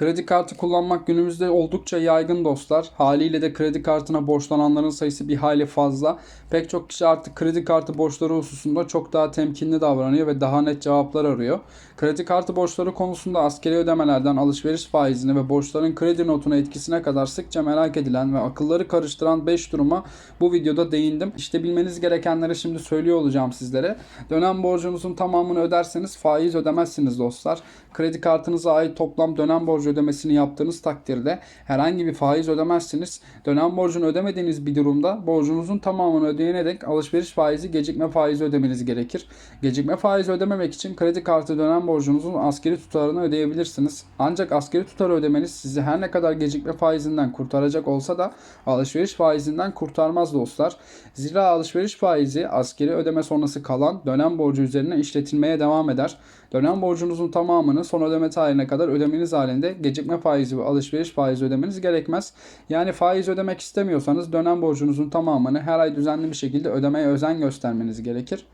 Kredi kartı kullanmak günümüzde oldukça yaygın dostlar. Haliyle de kredi kartına borçlananların sayısı bir hayli fazla. Pek çok kişi artık kredi kartı borçları hususunda çok daha temkinli davranıyor ve daha net cevaplar arıyor. Kredi kartı borçları konusunda askeri ödemelerden alışveriş faizine ve borçların kredi notuna etkisine kadar sıkça merak edilen ve akılları karıştıran 5 duruma bu videoda değindim. İşte bilmeniz gerekenleri şimdi söylüyor olacağım sizlere. Dönem borcunuzun tamamını öderseniz faiz ödemezsiniz dostlar. Kredi kartınıza ait toplam dönem borcu ödemesini yaptığınız takdirde herhangi bir faiz ödemezsiniz. Dönem borcunu ödemediğiniz bir durumda borcunuzun tamamını ödeyene dek alışveriş faizi gecikme faizi ödemeniz gerekir. Gecikme faizi ödememek için kredi kartı dönem borcunuzun askeri tutarını ödeyebilirsiniz. Ancak askeri tutarı ödemeniz sizi her ne kadar gecikme faizinden kurtaracak olsa da alışveriş faizinden kurtarmaz dostlar. Zira alışveriş faizi askeri ödeme sonrası kalan dönem borcu üzerine işletilmeye devam eder. Dönem borcunuzun tamamını son ödeme tarihine kadar ödemeniz halinde gecikme faizi ve alışveriş faizi ödemeniz gerekmez. Yani faiz ödemek istemiyorsanız dönem borcunuzun tamamını her ay düzenli bir şekilde ödemeye özen göstermeniz gerekir.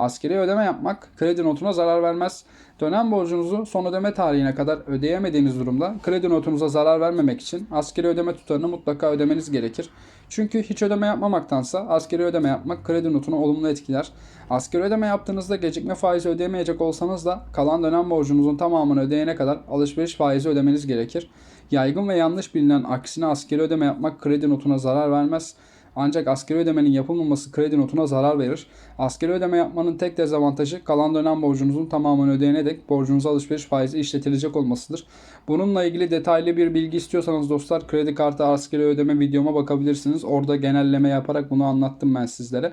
Askeri ödeme yapmak kredi notuna zarar vermez. Dönem borcunuzu son ödeme tarihine kadar ödeyemediğiniz durumda kredi notunuza zarar vermemek için askeri ödeme tutarını mutlaka ödemeniz gerekir. Çünkü hiç ödeme yapmamaktansa askeri ödeme yapmak kredi notunu olumlu etkiler. Askeri ödeme yaptığınızda gecikme faizi ödeyemeyecek olsanız da kalan dönem borcunuzun tamamını ödeyene kadar alışveriş faizi ödemeniz gerekir. Yaygın ve yanlış bilinen aksine askeri ödeme yapmak kredi notuna zarar vermez. Ancak askeri ödemenin yapılmaması kredi notuna zarar verir. Askeri ödeme yapmanın tek dezavantajı kalan dönem borcunuzun tamamını ödeyene dek borcunuza alışveriş faizi işletilecek olmasıdır. Bununla ilgili detaylı bir bilgi istiyorsanız dostlar kredi kartı askeri ödeme videoma bakabilirsiniz. Orada genelleme yaparak bunu anlattım ben sizlere.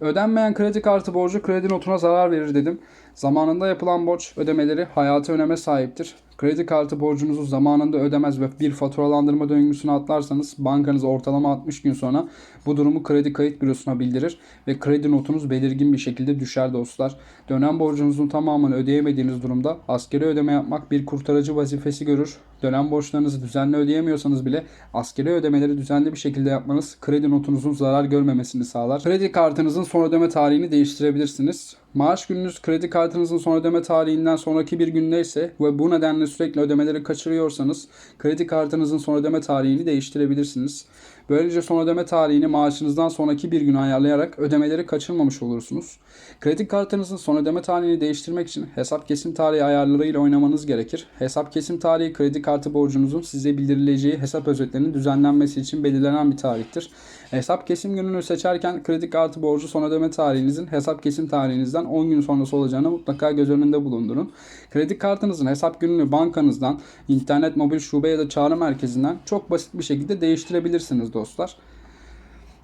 Ödenmeyen kredi kartı borcu kredi notuna zarar verir dedim. Zamanında yapılan borç ödemeleri hayati öneme sahiptir. Kredi kartı borcunuzu zamanında ödemez ve bir faturalandırma döngüsüne atlarsanız bankanız ortalama 60 gün sonra bu durumu kredi kayıt bürosuna bildirir ve kredi notunuz belirgin bir şekilde düşer dostlar. Dönem borcunuzun tamamını ödeyemediğiniz durumda askeri ödeme yapmak bir kurtarıcı vazifesi görür. Dönem borçlarınızı düzenli ödeyemiyorsanız bile askeri ödemeleri düzenli bir şekilde yapmanız kredi notunuzun zarar görmemesini sağlar. Kredi kartınızın son ödeme tarihini değiştirebilirsiniz. Maaş gününüz kredi kartınızın son ödeme tarihinden sonraki bir gündeyse ve bu nedenle sürekli ödemeleri kaçırıyorsanız kredi kartınızın son ödeme tarihini değiştirebilirsiniz. Böylece son ödeme tarihini maaşınızdan sonraki bir gün ayarlayarak ödemeleri kaçırmamış olursunuz. Kredi kartınızın son ödeme tarihini değiştirmek için hesap kesim tarihi ayarlarıyla oynamanız gerekir. Hesap kesim tarihi kredi kartı borcunuzun size bildirileceği hesap özetlerinin düzenlenmesi için belirlenen bir tarihtir. Hesap kesim gününü seçerken kredi kartı borcu son ödeme tarihinizin hesap kesim tarihinizden 10 gün sonrası olacağını mutlaka göz önünde bulundurun. Kredi kartınızın hesap gününü bankanızdan, internet mobil şube ya da çağrı merkezinden çok basit bir şekilde değiştirebilirsiniz dostlar.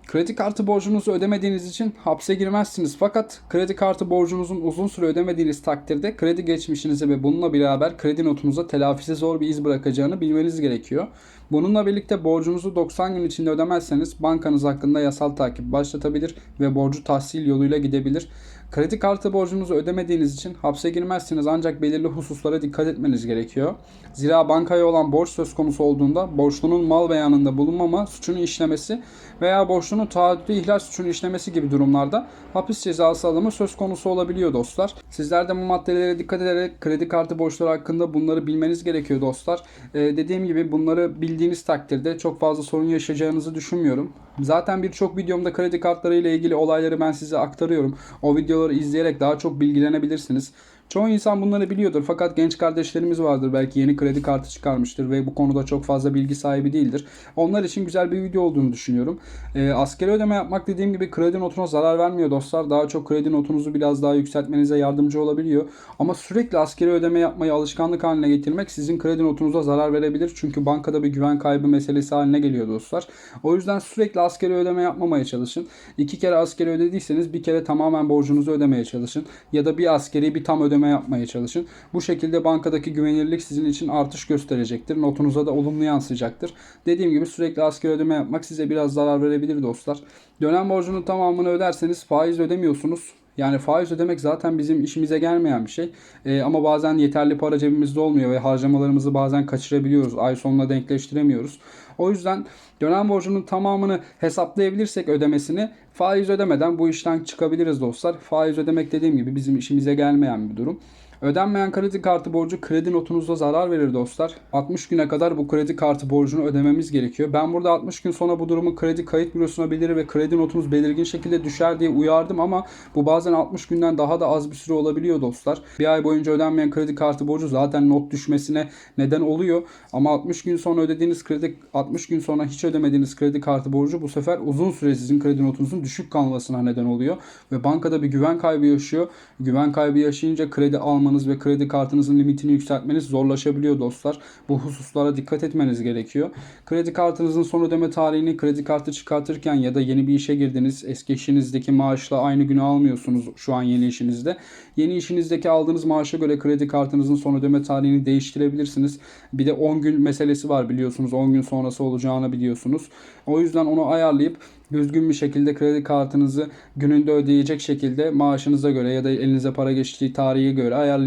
Kredi kartı borcunuzu ödemediğiniz için hapse girmezsiniz. Fakat kredi kartı borcunuzun uzun süre ödemediğiniz takdirde kredi geçmişinize ve bununla beraber kredi notunuza telafisi zor bir iz bırakacağını bilmeniz gerekiyor. Bununla birlikte borcunuzu 90 gün içinde ödemezseniz bankanız hakkında yasal takip başlatabilir ve borcu tahsil yoluyla gidebilir. Kredi kartı borcunuzu ödemediğiniz için hapse girmezsiniz ancak belirli hususlara dikkat etmeniz gerekiyor. Zira bankaya olan borç söz konusu olduğunda borçlunun mal beyanında bulunmama suçunu işlemesi veya borçlunun taahhütü ihlal suçunu işlemesi gibi durumlarda hapis cezası alımı söz konusu olabiliyor dostlar. Sizler de bu maddelere dikkat ederek kredi kartı borçları hakkında bunları bilmeniz gerekiyor dostlar. Ee, dediğim gibi bunları bildiğiniz takdirde çok fazla sorun yaşayacağınızı düşünmüyorum. Zaten birçok videomda kredi kartları ile ilgili olayları ben size aktarıyorum. O videoları izleyerek daha çok bilgilenebilirsiniz. Çoğu insan bunları biliyordur fakat genç kardeşlerimiz vardır belki yeni kredi kartı çıkarmıştır ve bu konuda çok fazla bilgi sahibi değildir. Onlar için güzel bir video olduğunu düşünüyorum. E, askeri ödeme yapmak dediğim gibi kredi notuna zarar vermiyor dostlar. Daha çok kredi notunuzu biraz daha yükseltmenize yardımcı olabiliyor. Ama sürekli askeri ödeme yapmayı alışkanlık haline getirmek sizin kredi notunuza zarar verebilir. Çünkü bankada bir güven kaybı meselesi haline geliyor dostlar. O yüzden sürekli askeri ödeme yapmamaya çalışın. İki kere askeri ödediyseniz bir kere tamamen borcunuzu ödemeye çalışın. Ya da bir askeri bir tam ödeme yapmaya çalışın. Bu şekilde bankadaki güvenilirlik sizin için artış gösterecektir. Notunuza da olumlu yansıyacaktır. Dediğim gibi sürekli askeri ödeme yapmak size biraz zarar verebilir dostlar. Dönem borcunun tamamını öderseniz faiz ödemiyorsunuz. Yani faiz ödemek zaten bizim işimize gelmeyen bir şey. Ee, ama bazen yeterli para cebimizde olmuyor ve harcamalarımızı bazen kaçırabiliyoruz. Ay sonuna denkleştiremiyoruz. O yüzden dönem borcunun tamamını hesaplayabilirsek ödemesini faiz ödemeden bu işten çıkabiliriz dostlar. Faiz ödemek dediğim gibi bizim işimize gelmeyen bir durum. Ödenmeyen kredi kartı borcu kredi notunuzda zarar verir dostlar. 60 güne kadar bu kredi kartı borcunu ödememiz gerekiyor. Ben burada 60 gün sonra bu durumu kredi kayıt bürosuna bildirir ve kredi notunuz belirgin şekilde düşer diye uyardım ama bu bazen 60 günden daha da az bir süre olabiliyor dostlar. Bir ay boyunca ödenmeyen kredi kartı borcu zaten not düşmesine neden oluyor. Ama 60 gün sonra ödediğiniz kredi 60 gün sonra hiç ödemediğiniz kredi kartı borcu bu sefer uzun süre sizin kredi notunuzun düşük kalmasına neden oluyor ve bankada bir güven kaybı yaşıyor. Güven kaybı yaşayınca kredi almanız ve kredi kartınızın limitini yükseltmeniz zorlaşabiliyor dostlar. Bu hususlara dikkat etmeniz gerekiyor. Kredi kartınızın son ödeme tarihini kredi kartı çıkartırken ya da yeni bir işe girdiniz. Eski işinizdeki maaşla aynı günü almıyorsunuz şu an yeni işinizde. Yeni işinizdeki aldığınız maaşa göre kredi kartınızın son ödeme tarihini değiştirebilirsiniz. Bir de 10 gün meselesi var biliyorsunuz. 10 gün sonrası olacağını biliyorsunuz. O yüzden onu ayarlayıp düzgün bir şekilde kredi kartınızı gününde ödeyecek şekilde maaşınıza göre ya da elinize para geçtiği tarihe göre ayarlayabilirsiniz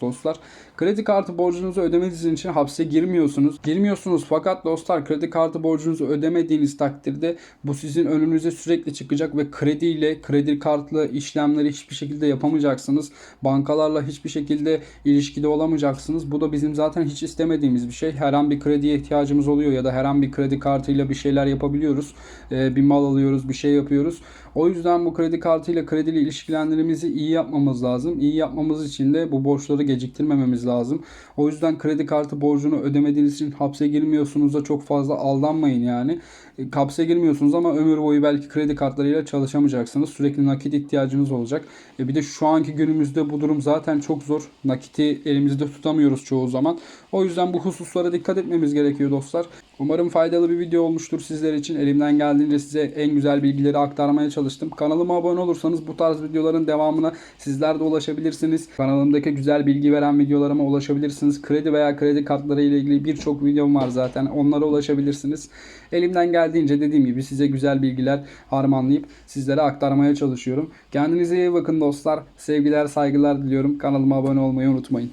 dostlar. Kredi kartı borcunuzu ödemeniz için hapse girmiyorsunuz. Girmiyorsunuz fakat dostlar kredi kartı borcunuzu ödemediğiniz takdirde bu sizin önünüze sürekli çıkacak ve krediyle, kredi kartlı işlemleri hiçbir şekilde yapamayacaksınız. Bankalarla hiçbir şekilde ilişkide olamayacaksınız. Bu da bizim zaten hiç istemediğimiz bir şey. Her an bir krediye ihtiyacımız oluyor ya da her an bir kredi kartıyla bir şeyler yapabiliyoruz. Ee, bir mal alıyoruz, bir şey yapıyoruz. O yüzden bu kredi kartıyla kredili ilişkilendirmemizi iyi yapmamız lazım. İyi yapmamız için de bu borçları geciktirmememiz lazım. O yüzden kredi kartı borcunu ödemediğiniz için hapse girmiyorsunuz da çok fazla aldanmayın yani. E, Hapse girmiyorsunuz ama ömür boyu belki kredi kartlarıyla çalışamayacaksınız. Sürekli nakit ihtiyacınız olacak. E bir de şu anki günümüzde bu durum zaten çok zor. Nakiti elimizde tutamıyoruz çoğu zaman. O yüzden bu hususlara dikkat etmemiz gerekiyor dostlar. Umarım faydalı bir video olmuştur sizler için. Elimden geldiğince size en güzel bilgileri aktarmaya çalıştım. Kanalıma abone olursanız bu tarz videoların devamına sizler de ulaşabilirsiniz. Kanalımdaki güzel bilgi veren videolarıma ulaşabilirsiniz. Kredi veya kredi kartları ile ilgili birçok videom var zaten. Onlara ulaşabilirsiniz. Elimden geldiğince dediğim gibi size güzel bilgiler harmanlayıp sizlere aktarmaya çalışıyorum. Kendinize iyi bakın dostlar. Sevgiler, saygılar diliyorum. Kanalıma abone olmayı unutmayın.